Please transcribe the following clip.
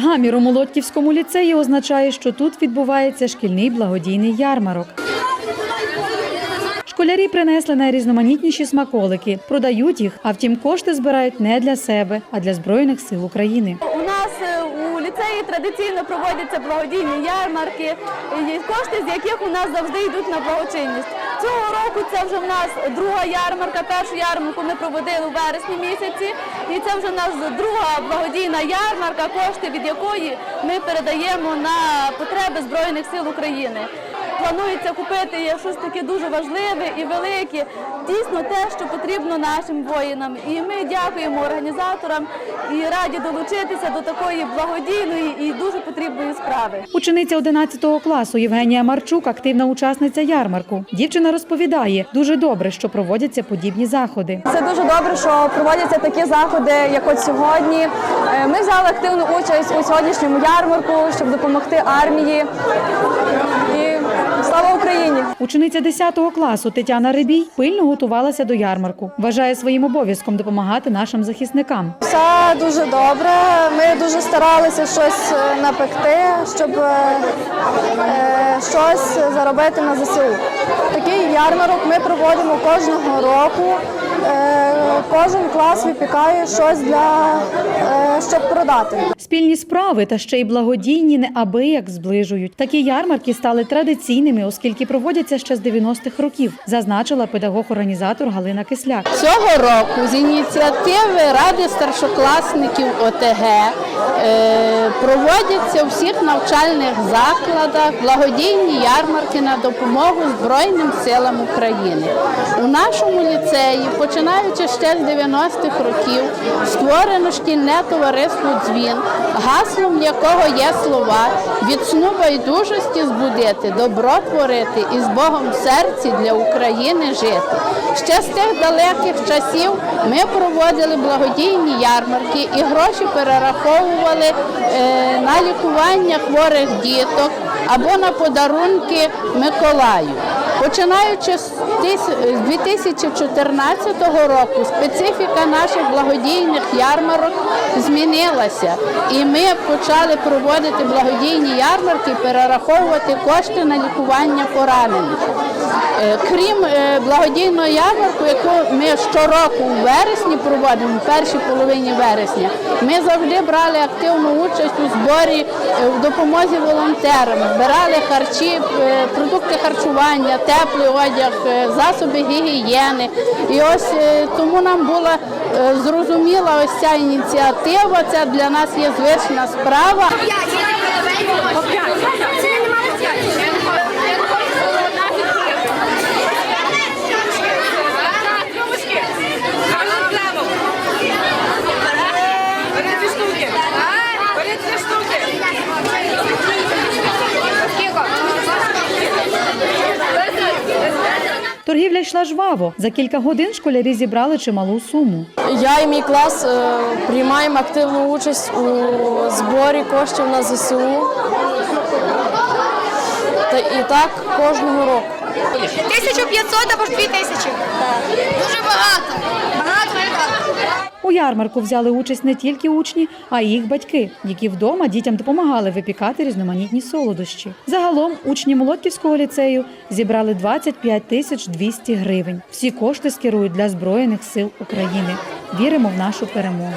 Гамір у Молодківському ліцеї означає, що тут відбувається шкільний благодійний ярмарок. Школярі принесли найрізноманітніші смаколики, продають їх, а втім кошти збирають не для себе, а для Збройних сил України. У нас е, у ліцеї традиційно проводяться благодійні ярмарки, кошти з яких у нас завжди йдуть на благочинність. Цього року це вже в нас друга ярмарка. Першу ярмарку ми проводили у вересні місяці, і це вже в нас друга благодійна ярмарка, кошти від якої ми передаємо на потреби Збройних сил України. Планується купити щось таке дуже важливе і велике, дійсно те, що потрібно нашим воїнам. І ми дякуємо організаторам і раді долучитися до такої благодійної і дуже потрібної справи. Учениця 11 класу Євгенія Марчук активна учасниця ярмарку. Дівчина розповідає, дуже добре, що проводяться подібні заходи. Це дуже добре, що проводяться такі заходи, як от сьогодні. Е, Ми взяли активну участь у сьогоднішньому ярмарку, щоб допомогти армії. Учениця 10 класу Тетяна Рибій пильно готувалася до ярмарку. Вважає своїм обов'язком допомагати нашим захисникам. Все дуже добре. Ми дуже старалися щось е, напекти, щоб е, е, щось заробити на ЗСУ. Такий ярмарок ми проводимо кожного року. Кожен клас випікає щось для продати. Спільні справи та ще й благодійні неабияк зближують. Такі ярмарки стали традиційними, оскільки проводяться ще з 90-х років, зазначила педагог-організатор Галина Кисляк. Цього року з ініціативи Ради старшокласників ОТГ е, проводяться у всіх навчальних закладах благодійні ярмарки на допомогу Збройним силам України. У нашому ліцеї, починаючи ще з 90-х років, створено шкільне товариство Дзвін, гаслом якого є слова від сну байдужості збудити, добро творити і з Богом в серці для України жити. Ще з тих далеких часів ми проводили благодійні ярмарки і гроші перераховували е, на лікування хворих діток або на подарунки Миколаю. Починаючи з тис- з 2014 року, специфіка наших благодійних ярмарок змінилася, і ми почали проводити благодійні ярмарки, перераховувати кошти на лікування поранених. Е, Крім е, благодійного ярмарку, яку ми щороку у вересні проводимо, в першій половині вересня, ми завжди брали активну участь у зборі е, в допомозі волонтерам, збирали харчі, продукти харчування, теплий одяг, засоби гігієни. І ось тому нам була зрозуміла ось ця ініціатива. Це для нас є звична справа. Торгівля йшла жваво. За кілька годин школярі зібрали чималу суму. Я і мій клас е, приймаємо активну участь у зборі коштів на ЗСУ. Та і так кожного року. 1500 або ж 2000. Дуже багато. Ярмарку взяли участь не тільки учні, а й їх батьки, які вдома дітям допомагали випікати різноманітні солодощі. Загалом учні Молодківського ліцею зібрали 25 тисяч 200 гривень. Всі кошти скерують для Збройних сил України. Віримо в нашу перемогу.